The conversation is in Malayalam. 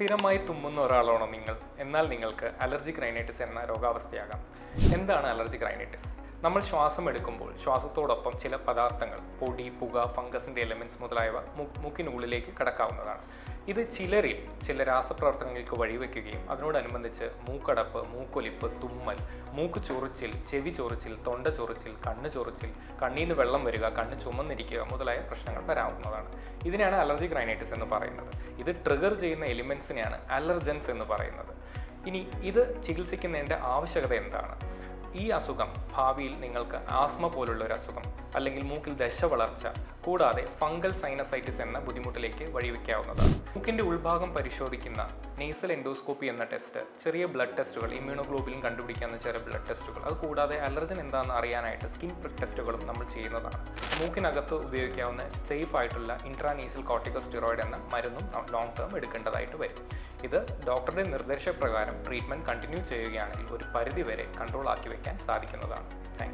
സ്ഥിരമായി തുമ്മുന്ന ഒരാളാണോ നിങ്ങൾ? എന്നാൽ നിങ്ങൾക്ക് അലർജിക് റൈനൈറ്റിസ് എന്ന രോഗാവസ്ഥയാകാം. എന്താണ് അലർജിക് റൈനൈറ്റിസ് നമ്മൾ ശ്വാസം എടുക്കുമ്പോൾ ശ്വാസത്തോടൊപ്പം ചില പദാർത്ഥങ്ങൾ പൊടി പുക ഫംഗസിന്റെ എലമെന്റ്സ് മുതലായവ മൂക്കിനുള്ളിലേക്ക് കടക്കാവുന്നതാണ്. ഇത് ചിലരിൽ ചില രാസപ്രവർത്തനങ്ങൾക്ക് വഴിവെക്കുകയും അതിനോടനുബന്ധിച്ച് മൂക്കടപ്പ് മൂക്കൊലിപ്പ് തുമ്മൽ മൂക്ക് ചൊറിച്ചിൽ ചെവി ചൊറിച്ചിൽ തൊണ്ട ചൊറിച്ചിൽ കണ്ണ് ചൊറിച്ചിൽ കണ്ണിൽ നിന്ന് വെള്ളം വരിക കണ്ണ് ചുമന്നിരിക്കുക മുതലായ പ്രശ്നങ്ങൾ വരാവുന്നതാണ്. ഇതിനെയാണ് അലർജി ഗ്രൈനൈറ്റിസ് എന്ന് പറയുന്നത്. ഇത് ട്രിഗർ ചെയ്യുന്ന എലിമെൻസിനെയാണ് അലർജൻസ് എന്ന് പറയുന്നത്. ഇനി ഇത് ചികിത്സിക്കുന്നതിന്റെ ആവശ്യകത എന്താണ്? ഈ അസുഖം ഭാവിയിൽ നിങ്ങൾക്ക് ആസ്മ പോലുള്ള ഒരു അസുഖം അല്ലെങ്കിൽ മൂക്കിൽ ദശ വളർച്ച കൂടാതെ ഫംഗൽ സൈനസൈറ്റിസ് എന്ന ബുദ്ധിമുട്ടിലേക്ക് വഴിവെക്കാവുന്നതാണ്. മൂക്കിന്റെ ഉൾഭാഗം പരിശോധിക്കുന്ന നേസൽ എൻഡോസ്കോപ്പി എന്ന ടെസ്റ്റ് ചെറിയ ബ്ലഡ് ടെസ്റ്റുകൾ ഇമ്മ്യൂണോഗ്ലോബിൻ കണ്ടുപിടിക്കാവുന്ന ചെറിയ ബ്ലഡ് ടെസ്റ്റുകൾ അത് കൂടാതെ അലർജൻ എന്താണെന്ന് അറിയാനായിട്ട് സ്കിൻ പ്രിക് ടെസ്റ്റുകളും നമ്മൾ ചെയ്യുന്നതാണ്. മൂക്കിനകത്ത് ഉപയോഗിക്കാവുന്ന സേഫ് ആയിട്ടുള്ള ഇൻട്രാനീസൽ കോർട്ടിക്കോസ്റ്റിറോയിഡ് എന്ന മരുന്നും ലോങ് ടേം എടുക്കേണ്ടതായിട്ട് വരും. ഇത് ഡോക്ടറുടെ നിർദ്ദേശപ്രകാരം ട്രീറ്റ്മെന്റ് കണ്ടിന്യൂ ചെയ്യുകയാണെങ്കിൽ ഒരു പരിധിവരെ കൺട്രോൾ ആക്കി വയ്ക്കാൻ സാധിക്കുന്നതാണ്. താങ്ക്